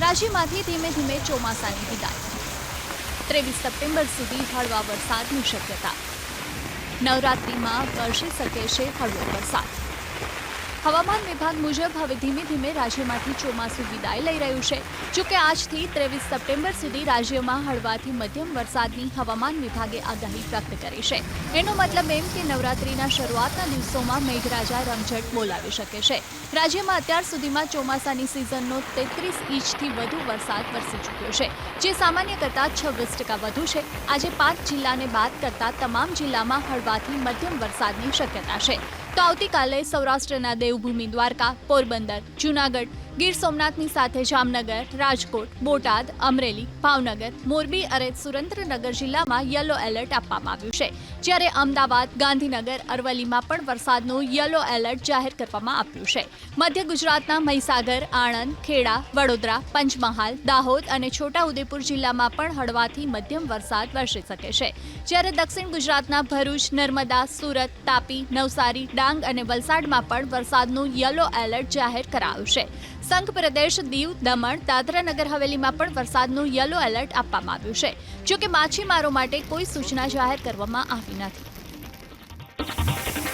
રાજ્યમાંથી ધીમે ધીમે ચોમાસાની વિદાય. ત્રેવીસ સપ્ટેમ્બર સુધી હળવા વરસાદની શક્યતા. નવરાત્રિમાં વરસી શકે છે હળવો વરસાદ. હવામાન વિભાગ મુજબ હવે ધીમે ધીમે રાજ્યમાંથી ચોમાસું વિદાય લઈ રહ્યું છે. જોકે આજથી ત્રેવીસ સપ્ટેમ્બર સુધી રાજ્યમાં હળવાથી મધ્યમ વરસાદની હવામાન વિભાગે આગાહી વ્યક્ત કરી છે. એનો મતલબ એમ કે નવરાત્રીના શરૂઆતના દિવસોમાં મેઘરાજા રમઝટ બોલાવી શકે છે. રાજ્યમાં અત્યાર સુધીમાં ચોમાસાની સિઝનનો તેત્રીસ ઇંચથી વધુ વરસાદ વરસી ચૂક્યો છે. જે સામાન્ય કરતાં છવ્વીસ ટકા વધુ છે. આજે પાંચ જિલ્લાને બાદ કરતા તમામ જિલ્લામાં હળવાથી મધ્યમ વરસાદની શક્યતા છે. તો આવતીકાલે સૌરાષ્ટ્રના દેવભૂમિ દ્વારકા, પોરબંદર, જૂનાગઢ, ગીર સોમનાથની સાથે જામનગર, રાજકોટ, બોટાદ, અમરેલી, ભાવનગર, મોરબી અને સુરેન્દ્રનગર જિલ્લામાં યલો એલર્ટ આપવામાં આવ્યું છે. જ્યારે અમદાવાદ, ગાંધીનગર, અરવલ્લીમાં પણ વરસાદનું યલો એલર્ટ જાહેર કરવામાં આવ્યું છે. મધ્ય ગુજરાતના મહીસાગર, આણંદ, ખેડા, વડોદરા, પંચમહાલ, દાહોદ અને છોટાઉદેપુર જિલ્લામાં પણ હળવાથી મધ્યમ વરસાદ વરસી શકે છે. જ્યારે દક્ષિણ ગુજરાતના ભરૂચ, નર્મદા, સુરત, તાપી, નવસારી, ડાંગ અને વલસાડમાં પણ વરસાદનું યલો એલર્ટ જાહેર કરાયું છે. સંઘ પ્રદેશ દીવ, દમણ, દાદરા નગર હવેલીમાં પણ વરસાદનું યલો એલર્ટ આપવામાં આવ્યું છે. જોકે માછીમારો માટે કોઈ સૂચના જાહેર કરવામાં આવી nothing.